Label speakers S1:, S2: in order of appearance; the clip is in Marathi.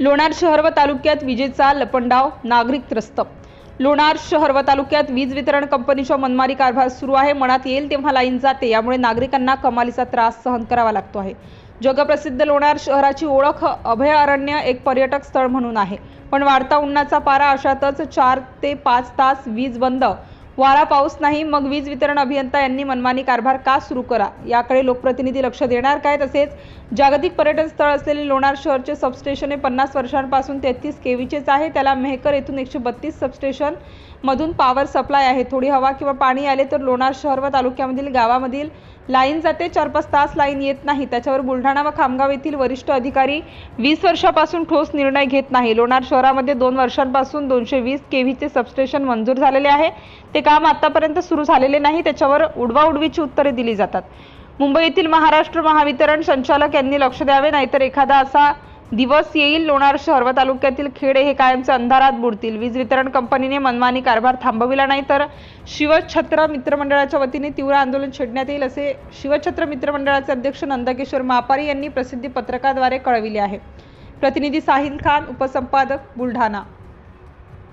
S1: लोणार शहर व तालुक्यात विजेचा लपंडाव नागरिक त्रस्त. लोणार शहर व तालुक्यात वीज वितरण कंपनीच्या मनमारी कारभार सुरू आहे. मनात येईल तेव्हा लाईन जाते. यामुळे नागरिकांना कमालीचा त्रास सहन करावा लागतो आहे. जगप्रसिद्ध लोणार शहराची ओळख अभयारण्य एक पर्यटक स्थळ म्हणून आहे. पण वाढता उन्हाचा पारा अशातच चार ते पाच तास वीज बंद वारा पाऊस नाही मग वीज वितरण अभियंता यांनी मनमानी कारभार का सुरू करा? याकडे लोकप्रतिनिधी लक्ष देणार काय? तसेच जागतिक पर्यटन स्थळ असलेले लोणार शहरचे सबस्टेशन हे पन्नास वर्षांपासून तेहतीस केवीचेच आहे. त्याला मेहकर येथून एकशे बत्तीस सबस्टेशन मधून पॉवर सप्लाय आहे. थोडी हवा किंवा पाणी आले तर लोणार शहर व तालुक्यामधील गावामधील लाईन जाते चार पाच तास लाईन येत नाही. त्याच्यावर बुलढाणा व खामगाव येथील वरिष्ठ अधिकारी वीस वर्षापासून ठोस निर्णय घेत नाही. लोणार शहरामध्ये दोन वर्षांपासून दोनशे वीस केव्हीचे सबस्टेशन मंजूर झालेले आहे. ते काम आतापर्यंत सुरू झालेले नाही. त्याच्यावर उडवाउडवीची उत्तरे दिली जातात. मुंबईतील महाराष्ट्र महावितरण संचालक यांनी लक्ष द्यावे. नाहीतर एखादा असा दिवस येईल लोणार शहर व तालुक्यातील खेडे हे कायमचे अंधारात बुडतील. वीज वितरण कंपनीने मनमानी कारभार थांबविला नाही तर शिवछत्र मित्रमंडळाच्या वतीने तीव्र आंदोलन छेडण्यात येईल असे शिवछत्र मित्रमंडळाचे अध्यक्ष नंदकिशोर मापारी यांनी प्रसिद्धी पत्रकाद्वारे कळविले आहे. प्रतिनिधी साहिल खान उपसंपादक बुलढाणा.